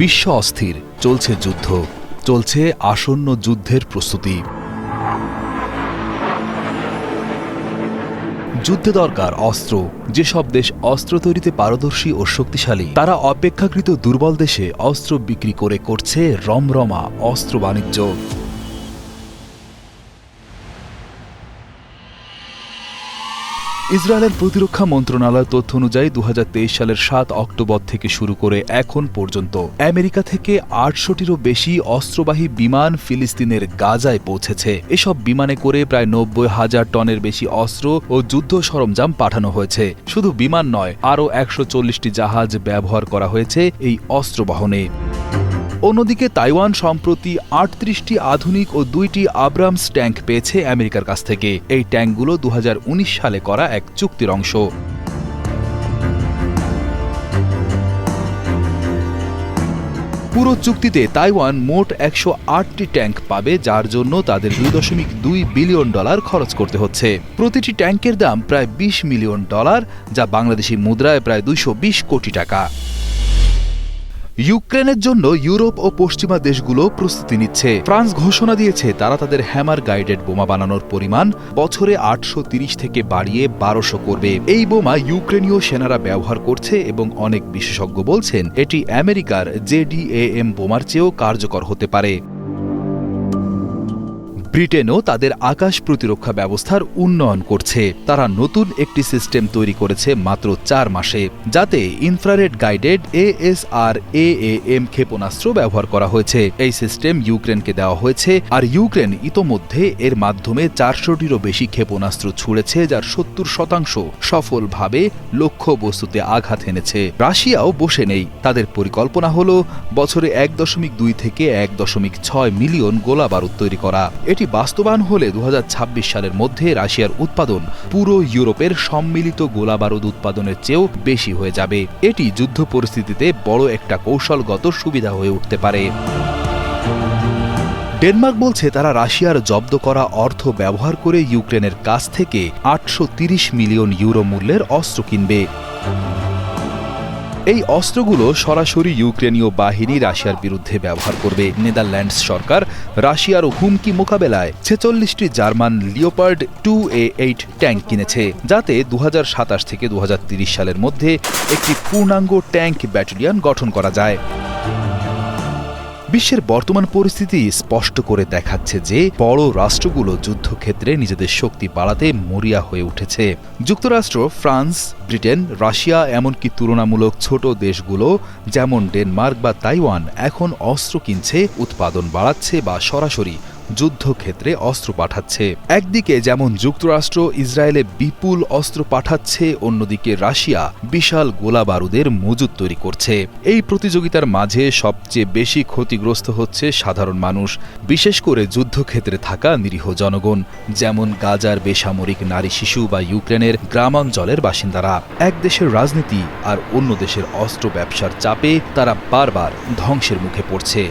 বিশ্ব অস্থির, চলছে যুদ্ধ, চলছে আসন্ন যুদ্ধের প্রস্তুতি। যুদ্ধে দরকার, অস্ত্র, যেসব দেশ অস্ত্র তৈরিতে পারদর্শী ও শক্তিশালী, তারা অপেক্ষাকৃত দুর্বল দেশে অস্ত্র বিক্রি করে করছে রমরমা অস্ত্র বাণিজ্য। ইসরায়েলের প্রতিরক্ষা মন্ত্রণালয় তথ্য অনুযায়ী দু হাজার তেইশ সালের সাত অক্টোবর থেকে শুরু করে এখন পর্যন্ত আমেরিকা থেকে আটশোটিরও বেশি অস্ত্রবাহী বিমান ফিলিস্তিনের গাজায় পৌঁছেছে। এসব বিমানে করে প্রায় নব্বই হাজার টনের বেশি অস্ত্র ও যুদ্ধ সরঞ্জাম পাঠানো হয়েছে। শুধু বিমান নয়, আরও একশো জাহাজ ব্যবহার করা হয়েছে এই অস্ত্র বহনে। অন্যদিকে তাইওয়ান সম্প্রতি আটত্রিশটি আধুনিক ও দুইটি আব্রামস ট্যাঙ্ক পেয়েছে আমেরিকার কাছ থেকে। এই ট্যাঙ্কগুলো দু হাজার উনিশ সালে করা এক চুক্তির অংশ। পুরো চুক্তিতে তাইওয়ান মোট একশো আটটি ট্যাঙ্ক পাবে, যার জন্য তাদের দুই দশমিক দুই বিলিয়ন ডলার খরচ করতে হচ্ছে। প্রতিটি ট্যাঙ্কের দাম প্রায় বিশ মিলিয়ন ডলার, যা বাংলাদেশি মুদ্রায় প্রায় দুইশ বিশ কোটি টাকা। ইউক্রেনের জন্য ইউরোপ ও পশ্চিমা দেশগুলো প্রস্তুতি নিচ্ছে। ফ্রান্স ঘোষণা দিয়েছে, তারা তাদের হ্যামার গাইডেড বোমা বানানোর পরিমাণ বছরে আটশো থেকে বাড়িয়ে বারোশো করবে। এই বোমা ইউক্রেনীয় সেনারা ব্যবহার করছে এবং অনেক বিশেষজ্ঞ বলছেন, এটি আমেরিকার জেডিএএম বোমার চেয়েও কার্যকর হতে পারে। ব্রিটেনও তাদের আকাশ প্রতিরক্ষা ব্যবস্থার উন্নয়ন করছে। তারা নতুন একটি সিস্টেম তৈরি করেছে মাত্র চার মাসে, যাতে ইনফ্রারেড গাইডেড এএসআর এএএম ক্ষেপণাস্ত্র ব্যবহার করা হয়েছে। এই সিস্টেম ইউক্রেনকে দেওয়া হয়েছে, আর ইউক্রেন ইতোমধ্যে এর মাধ্যমে চারশোটিরও বেশি ক্ষেপণাস্ত্র ছুড়েছে, যার সত্তর শতাংশ সফলভাবে লক্ষ্য বস্তুতে আঘাত এনেছে। রাশিয়াও বসে নেই। তাদের পরিকল্পনা হল বছরে এক দশমিক দুই থেকে এক দশমিক ছয় মিলিয়ন গোলা বারুদ তৈরি করা। এটি বাস্তবায়ন হলে দু হাজার ছাব্বিশ সালের মধ্যে রাশিয়ার উৎপাদন পুরো ইউরোপের সম্মিলিত গোলা বারুদ উৎপাদনের চেয়েও বেশি হয়ে যাবে। এটি যুদ্ধ পরিস্থিতিতে বড় একটা কৌশলগত সুবিধা হয়ে উঠতে পারে। ডেনমার্ক বলছে তারা রাশিয়ার জব্দ করা অর্থ ব্যবহার করে ইউক্রেনের কাছ থেকে আটশো মিলিয়ন ইউরো মূল্যের অস্ত্র কিনবে। এই অস্ত্রগুলো সরাসরি ইউক্রেনীয় বাহিনী রাশিয়ার বিরুদ্ধে ব্যবহার করবে। নেদারল্যান্ডস সরকার রাশিয়ার হুমকি মোকাবেলায় ছেচল্লিশটি German Leopard two A eight tank কিনেছে, যাতে দু হাজার সাতাশ থেকে দু সালের মধ্যে একটি পূর্ণাঙ্গ ট্যাঙ্ক ব্যাটালিয়ন গঠন করা যায়। বিশ্বের বর্তমান পরিস্থিতি স্পষ্ট করে দেখাচ্ছে যে বড় রাষ্ট্রগুলো যুদ্ধক্ষেত্রে নিজেদের শক্তি বাড়াতে মরিয়া হয়ে উঠেছে। যুক্তরাষ্ট্র, ফ্রান্স, ব্রিটেন, রাশিয়া এমনকি তুলনামূলক ছোট দেশগুলো যেমন ডেনমার্ক বা তাইওয়ান এখন অস্ত্র কিনছে, উৎপাদন বাড়াচ্ছে বা সরাসরি যুদ্ধক্ষেত্রে অস্ত্র পাঠাচ্ছে। একদিকে যেমন যুক্তরাষ্ট্র ইসরায়েলে বিপুল অস্ত্র পাঠাচ্ছে, অন্যদিকে রাশিয়া বিশাল গোলা বারুদের মজুদ তৈরি করছে। এই প্রতিযোগিতার মাঝে সবচেয়ে বেশি ক্ষতিগ্রস্ত হচ্ছে সাধারণ মানুষ, বিশেষ করে যুদ্ধক্ষেত্রে থাকা নিরীহ জনগণ, যেমন গাজার বেসামরিক নারী শিশু বা ইউক্রেনের গ্রামাঞ্চলের বাসিন্দারা। এক দেশের রাজনীতি আর অন্য দেশের অস্ত্র ব্যবসার চাপে তারা বারবার ধ্বংসের মুখে পড়ছে।